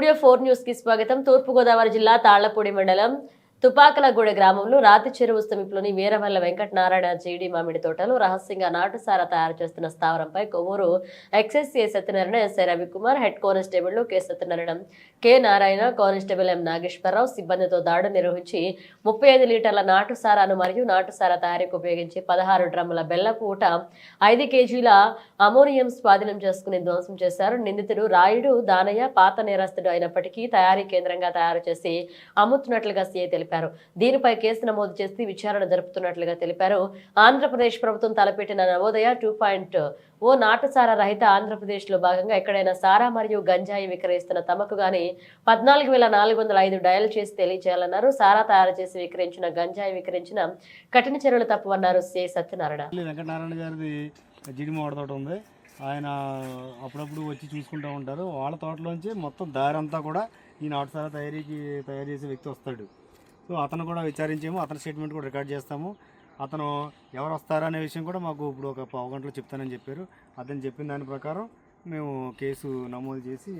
Studio four న్యూస్కి స్వాగతం. తూర్పుగోదావరి జిల్లా తాళ్ళపూడి మండలం తుపాకలగూడ గ్రామంలో రాతి చెరువు సమీపంలోని వీరవల్ల వెంకటనారాయణ జీడి మామిడి తోటలో రహస్యంగా నాటుసారా తయారు చేస్తున్న స్థావరంపై Kovvur excise K Satyanarayana SI Ravikumar head constable K Satyanarayana K. Narayana constable M. Nageswararao సిబ్బందితో దాడి నిర్వహించి ముప్పై ఐదు లీటర్ల నాటుసారాను మరియు నాటుసారా తయారీకి ఉపయోగించి పదహారు డ్రమ్ముల బెల్లపూట ఐదు కేజీల అమోనియం స్వాధీనం చేసుకుని ధ్వంసం చేశారు. నిందితుడు రాయుడు దానయ్య పాత నేరస్తుడు అయినప్పటికీ తయారీ కేంద్రంగా తయారు చేసి అమ్ముతున్నట్లుగా సిఐ తెలిపారు. దీనిపై కేసు నమోదు చేసి విచారణ జరుపుతున్నట్లుగా తెలిపారు. ఆంధ్రప్రదేశ్ ప్రభుత్వం తలపెట్టిన నవోదయ టూ పాయింట్ ఓ నాటుసారా రహిత ఆంధ్రప్రదేశ్లో భాగంగా ఎక్కడైనా సారా మరియు గంజాయి విక్రయిస్తున్న తమకు గాని పద్నాలుగు వేల నాలుగు వందల ఐదు డయల్ చేసి తెలియజేయాలన్నారు సారా తయారు చేసి విక్రయించిన గంజాయి విక్రయించిన కఠిన చర్యలు తప్పవన్నారు సి సత్యనారాయణ. వెంకటనారాయణ గారిది జిడి తోట ఉంది. ఆయన అప్పుడప్పుడు వచ్చి చూసుకుంటూ ఉంటారు. వాళ్ళ తోటలోంచి మొత్తం దారంతా కూడా ఈ నాటుసారా తయారీకి తయారు చేసే వ్యక్తి వస్తాడు. సో అతను కూడా విచారించాము అతని స్టేట్మెంట్ కూడా రికార్డ్ చేస్తాము. అతను ఎవరు వస్తారా అనే విషయం కూడా మాకు ఇప్పుడు ఒక పావు గంటలో చెప్తానని చెప్పారు. అతను చెప్పిన దాని ప్రకారం మేము కేసు నమోదు చేసి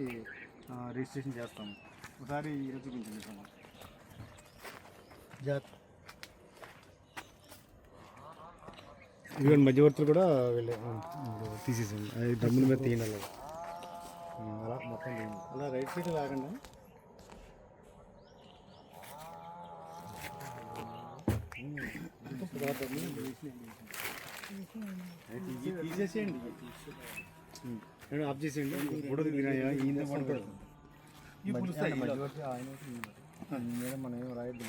రిజిస్ట్రేషన్ చేస్తాము. ఒకసారి ఈరోజు చూపించండి సార్. జాగ్రత్త ఇదిగోండి మధ్యవర్తులు కూడా వెళ్ళే తీసేసాను అది డబ్బుల మీద తీయండి అలా మొత్తం అలా రైట్ సైడ్ లాగండి. తీసేసేయండి ఉమ్, మేడం ఆఫ్ చేసేయండి ఫోటో ఈయన పడుకోడు మధ్యవర్తి ఆయన ఈయన మీద మనం ఏం రాయొద్దు